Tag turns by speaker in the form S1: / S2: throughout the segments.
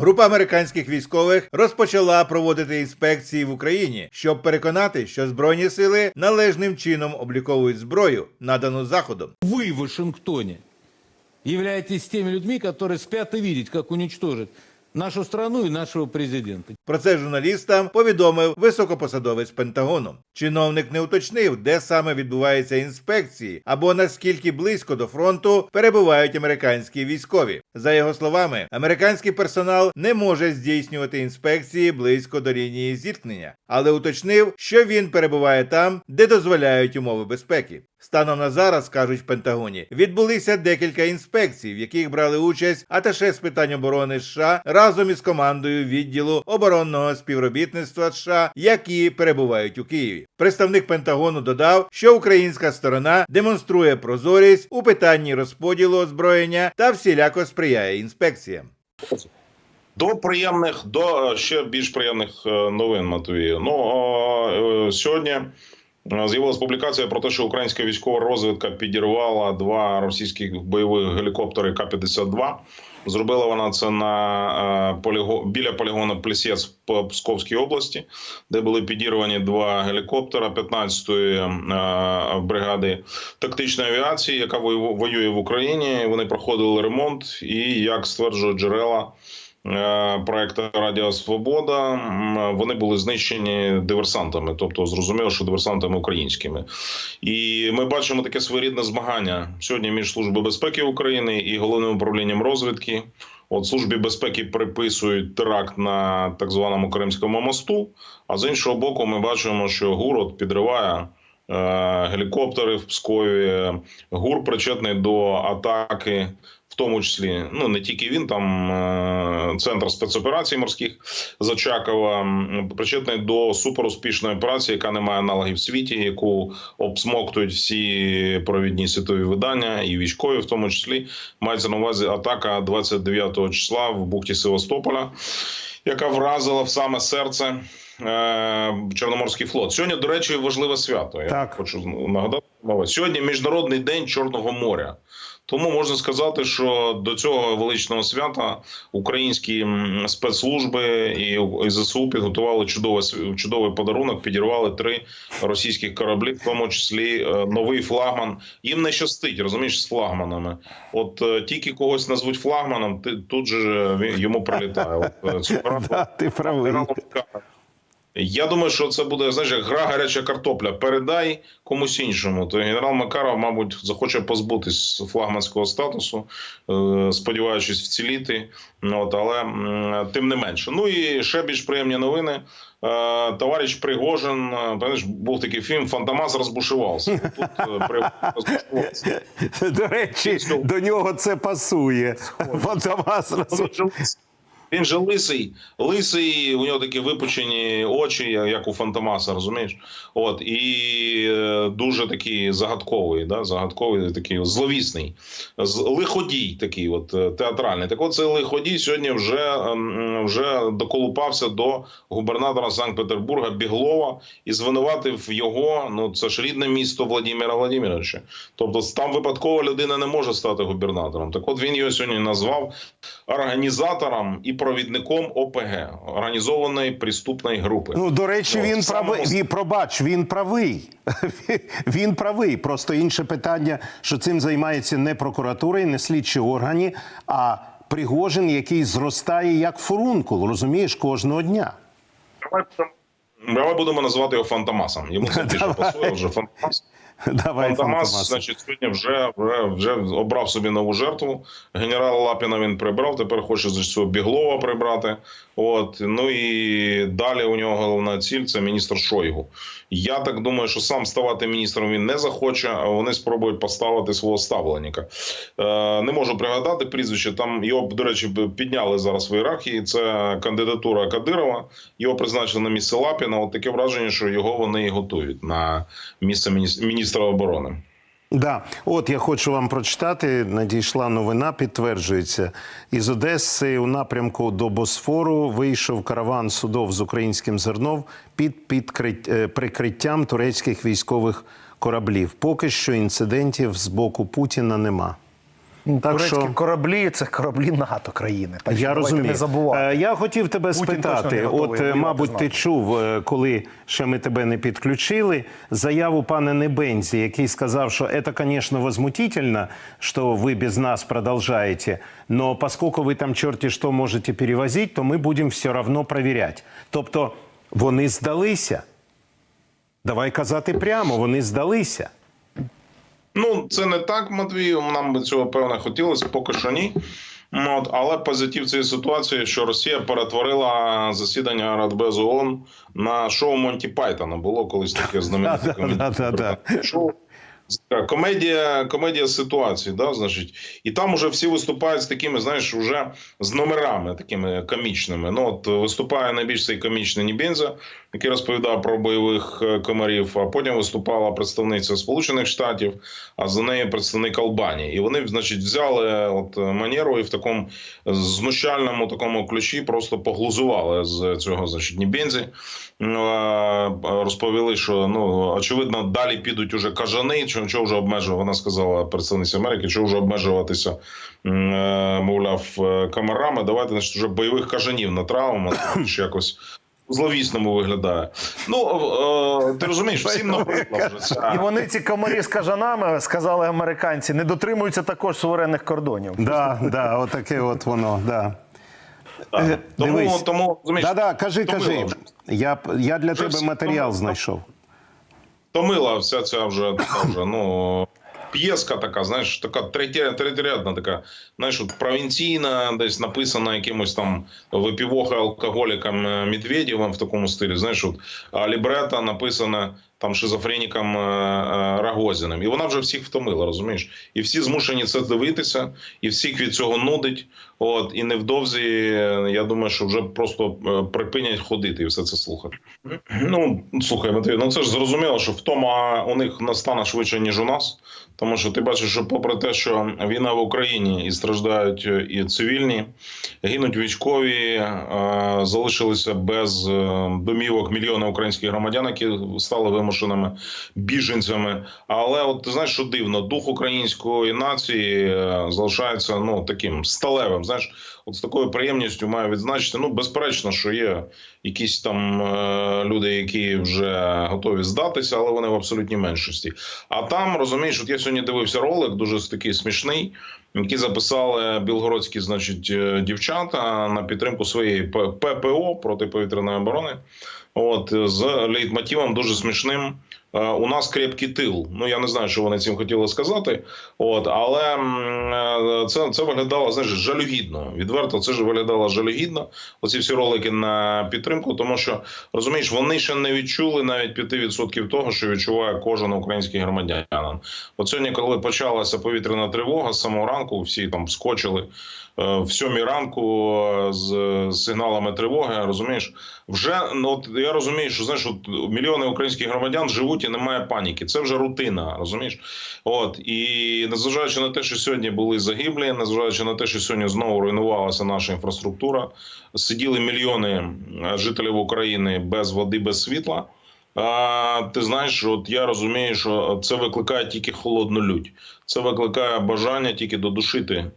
S1: Група американських військових розпочала проводити інспекції в Україні, щоб переконати, що збройні сили належним чином обліковують зброю, надану заходом.
S2: Ви в Вашингтоні являєтесь тими людьми, які спят і видят, як уничтожить нашу страну и нашего президента.
S1: Про це журналістам повідомив високопосадовець Пентагону. Чиновник не уточнив, де саме відбуваються інспекції або наскільки близько до фронту перебувають американські військові. За його словами, американський персонал не може здійснювати інспекції близько до лінії зіткнення, але уточнив, що він перебуває там, де дозволяють умови безпеки. Станом на зараз, кажуть в Пентагоні, відбулися декілька інспекцій, в яких брали участь аташе з питань оборони США разом із командою відділу оборонного співробітництва США, які перебувають у Києві. Представник Пентагону додав, що українська сторона демонструє прозорість у питанні розподілу озброєння та всіляко сприяє інспекціям.
S3: До приємних, до е, ще більш приємних е, новин Матвію. Ну е, е, сьогодні з'явилася публікація про те, що українська військова розвідка підірвала два російських бойових гелікоптери К-52. Зробила вона це на е, поліго... біля полігону Плісєц в Псковській області, де були підірвані два гелікоптера 15-ї е, бригади тактичної авіації, яка вою- воює в Україні. Вони проходили ремонт, і як стверджують джерела. Е, Проекту Радіо Свобода вони були знищені диверсантами, тобто зрозуміло, що диверсантами українськими. І ми бачимо таке своєрідне змагання сьогодні між Службою безпеки України і головним управлінням розвідки. От службі безпеки приписують теракт на так званому Кримському мосту. А з іншого боку, ми бачимо, що гурот підриває. е, Гелікоптери в Пскові, ГУР причетний до атаки, тому числі, ну не тільки він, там е, центр спецоперацій морських Зачакова, причетний до суперуспішної операції, яка не має аналогів в світі, яку обсмоктують всі провідні світові видання і військові, в тому числі мається на увазі атака 29 числа в бухті Севастополя, яка вразила в саме серце. е, Чорноморський флот сьогодні, до речі, важливе свято. Я
S4: Так.
S3: хочу нагадати. Сьогодні міжнародний день Чорного моря. Тому можна сказати, що до цього величного свята українські спецслужби і ЗСУ підготували чудовий, чудовий подарунок. Підірвали три російських кораблі, в тому числі е, новий флагман. Їм не щастить, розумієш, з флагманами. От е, тільки когось назвуть флагманом, ти тут же йому прилітає. От, е, цього
S4: Да, ти правий.
S3: Я думаю, що це буде знаєш, як гра гаряча картопля. Передай комусь іншому. То генерал Макаров, мабуть, захоче позбутись флагманського статусу, е, сподіваючись вціліти. Ну, От, але тим не менше. Ну і ще більш приємні новини. Е, Товариш Пригожин, е, пам'ятаєш, був такий фільм Фантомас розбушувався. Тут е, розбушувався.
S4: До речі, до нього це пасує. Фантомас
S3: Ну, Він же лисий. Лисий, у нього такі випучені очі, як у Фантомаса, розумієш? От і е, дуже такий загадковий, да? загадковий, такий зловісний, лиходій, такий, от е, театральний. Так, от цей лиходій сьогодні вже, ем, вже доколупався до губернатора Санкт-Петербурга Біглова і звинуватив його. Ну це ж рідне місто Владимира Владимировича. Тобто там випадкова людина не може стати губернатором. Так, от він його сьогодні назвав організатором і провідником ОПГ організованої преступної групи.
S4: Ну, до речі,
S3: Ну,
S4: він правий. Він, пробач, він правий. Він правий. Просто інше питання, що цим займається не прокуратура і не слідчі органи, а Пригожин, який зростає як фурункул, розумієш, кожного дня.
S3: Давай будемо- Давай будемо називати його Фантомасом. Йому це більше пасує вже Фантомас.
S4: Давай,
S3: Фантомас, значить, сьогодні вже, вже, вже обрав собі нову жертву. Генерала Лапіна він прибрав, тепер хоче з цього Біглова прибрати. От. Ну і далі у нього головна ціль це міністр Шойгу. Я так думаю, що сам ставати міністром він не захоче, а вони спробують поставити свого ставленника. Е, не можу пригадати прізвище. Там його, до речі, підняли зараз в ієрархії. Це кандидатура Кадирова. Його призначили на місце Лапіна. От таке враження, що його вони і готують на місце міністра, міністра оборони.
S4: Да, от я хочу вам прочитати. Надійшла новина, підтверджується. Із Одеси у напрямку до Босфору вийшов караван судов з українським зерном під підкрит- е, прикриттям турецьких військових кораблів. Поки що інцидентів з боку Путіна нема. Так
S5: Турецькі
S4: що-
S5: кораблі це кораблі НАТО країни. Так
S4: Я розумію.
S5: не забувати.
S4: Е, Я хотів тебе
S5: Путін
S4: спитати.
S5: готовий
S4: От, е, мабуть, ти чув, е, коли ще ми тебе не підключили, заяву пана Небензі, який сказав, що це, звісно, возмутительно, що ви без нас продовжуєте, но поскольку ви там черти що можете перевозити, то ми будемо все одно перевіряти. Тобто вони здалися. Давай казати прямо, вони здалися.
S3: Ну, це не так, Матвію. Нам би цього певно хотілося, поки що ні. Ну, От, але позитив цієї ситуації, що Росія перетворила засідання Радбезу ООН на шоу Монті Пайтона. Було колись таке знамените шоу. Комедія, комедія ситуації, да, значить, і там уже всі виступають з такими, знаєш, уже з номерами такими комічними. Ну, от виступає найбільш цей комічний Нібенза, який розповідав про бойових е, комарів. А потім виступала представниця Сполучених Штатів, а за нею представник Албанії. І вони, значить, взяли от манеру і в такому знущальному такому ключі просто поглузували з цього, значить, Нібензі. Ну, розповіли, що ну очевидно далі підуть уже кажани. Чого чого вже обмежувати? Вона сказала представниця Америки, чого вже обмежуватися, е, мовляв, е, камерами. Давайте значить, вже бойових кажанів натравимо, чи якось. Зловісному виглядає. Ну е, ти розумієш, всім набридла вже ця
S5: І вони ці комарі з кажанами, сказали американці, не дотримуються також суверенних кордонів.
S4: Да, да, отаке от воно, да.
S3: Так.
S4: Е,
S3: Тому,
S4: дивись.
S3: тому розумієш,
S4: Да, да, кажи, кажи. Я, я для
S3: Вже
S4: тебе матеріал знайшов.
S3: Томила вся ця вже вже, ну. П'єска така, знаєш, така третєрядна така, знаєш, от провінційна, десь написана якимось там випівоха алкоголіком е, Медведєвим в такому стилі. Знаєш, от а лібрета написана там шизофреніком е, е, Рагозіним. І вона вже всіх втомила, розумієш? І всі змушені це дивитися, і всіх від цього нудить. От і невдовзі, е, я думаю, що вже просто е, припинять ходити і все це слухати. Ну слухай, Матвій, ну це ж зрозуміло, що втома у них настане швидше ніж у нас. Тому що ти бачиш, що попри те, що війна в Україні і страждають е, і цивільні, гинуть військові, залишилися без домівок мільйони українських громадян, які стали вимушеними біженцями. Але от ти знаєш, що дивно, дух української нації залишається ну таким сталевим. Знаєш, от з такою приємністю маю відзначити. Ну, безперечно, що є якісь там е, люди, які вже готові здатися, але вони в абсолютній меншості. А там розумієш, от я сьогодні дивився ролик, дуже такий смішний, який записали білгородські, значить, е, дівчата на підтримку своєї ППО протиповітряної оборони. От з лейтмотивом дуже смішним. Е, У нас крепкий тил. Ну я не знаю, що вони цим хотіли сказати. От, але е, це, це виглядало знаєш, жалюгідно. Відверто, це ж виглядало жалюгідно. Оці всі ролики на підтримку, тому що розумієш, вони ще не відчули навіть 5% того, що відчуває кожен український громадянин. От сьогодні, коли почалася повітряна тривога, з самого ранку всі там скочили е, в сьомій ранку з сигналами тривоги. Розумієш, вже ну от я розумію, що знаєш, от мільйони українських громадян живуть і немає паніки. Це вже рутина, розумієш? От і незважаючи на те, що сьогодні були загиблі, незважаючи на те, що сьогодні знову руйнувалася наша інфраструктура, сиділи мільйони е, жителів України без води, без світла. А, ти знаєш, от я розумію, що це викликає тільки холодну лють. Це викликає бажання тільки додушити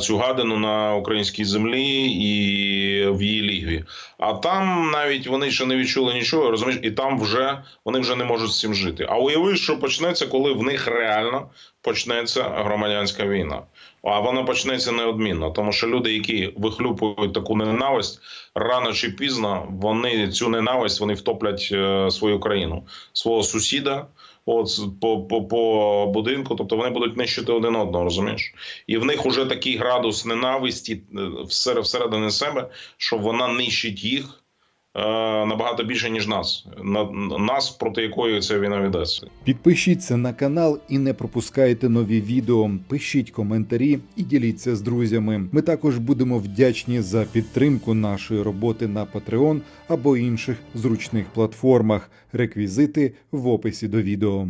S3: цю гадину на українській землі і в її лігві. А там навіть вони ще не відчули нічого, розумієш, і там вже вони вже не можуть з цим жити. А уяви, що почнеться, коли в них реально почнеться громадянська війна. А вона почнеться неодмінно, тому що люди, які вихлюпують таку ненависть, рано чи пізно вони цю ненависть вони втоплять е, свою країну, свого сусіда. От по, по, по будинку, тобто вони будуть нищити один одного, розумієш? І в них уже такий градус ненависті е, всередині себе, що вона нищить їх набагато більше, ніж нас. На, нас, проти якої ця війна ведеться.
S6: Підпишіться на канал і не пропускайте нові відео. Пишіть коментарі і діліться з друзями. Ми також будемо вдячні за підтримку нашої роботи на Patreon або інших зручних платформах. Реквізити в описі до відео.